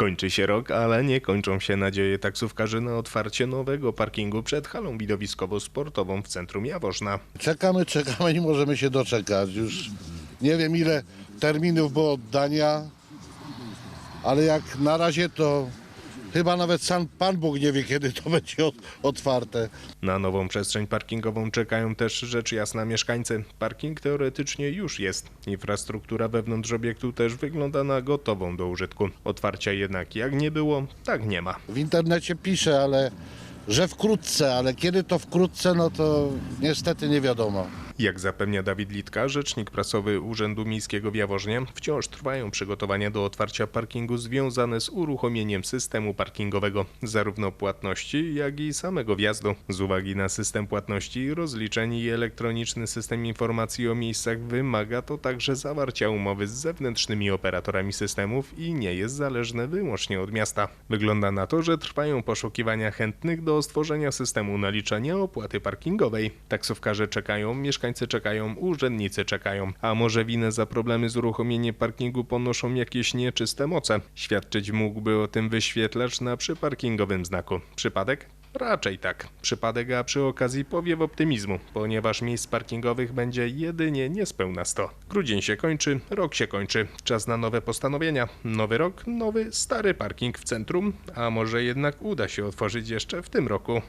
Kończy się rok, ale nie kończą się nadzieje taksówkarzy na otwarcie nowego parkingu przed halą widowiskowo-sportową w centrum Jaworzna. Czekamy, czekamy, nie możemy się doczekać. Już nie wiem ile terminów było oddania, ale jak na razie to chyba nawet sam Pan Bóg nie wie, kiedy to będzie ot- otwarte. Na nową przestrzeń parkingową czekają też rzecz jasna mieszkańcy. Parking teoretycznie już jest. Infrastruktura wewnątrz obiektu też wygląda na gotową do użytku. Otwarcia jednak jak nie było, tak nie ma. W internecie pisze, ale że wkrótce, ale kiedy to wkrótce, no to niestety nie wiadomo. Jak zapewnia Dawid Litka, rzecznik prasowy Urzędu Miejskiego w Jaworznie, wciąż trwają przygotowania do otwarcia parkingu związane z uruchomieniem systemu parkingowego, zarówno płatności, jak i samego wjazdu. Z uwagi na system płatności, rozliczeń i elektroniczny system informacji o miejscach wymaga to także zawarcia umowy z zewnętrznymi operatorami systemów i nie jest zależne wyłącznie od miasta. Wygląda na to, że trwają poszukiwania chętnych do stworzenia systemu naliczania opłaty parkingowej. Taksówkarze czekają, mieszkańcy czekają, urzędnicy czekają. A może winę za problemy z uruchomieniem parkingu ponoszą jakieś nieczyste moce? Świadczyć mógłby o tym wyświetlacz na przyparkingowym znaku. Przypadek? Raczej tak. Przypadek, a przy okazji powiew optymizmu, ponieważ miejsc parkingowych będzie jedynie niespełna 100. Grudzień się kończy, rok się kończy. Czas na nowe postanowienia. Nowy rok, nowy, stary parking w centrum, a może jednak uda się otworzyć jeszcze w tym roku.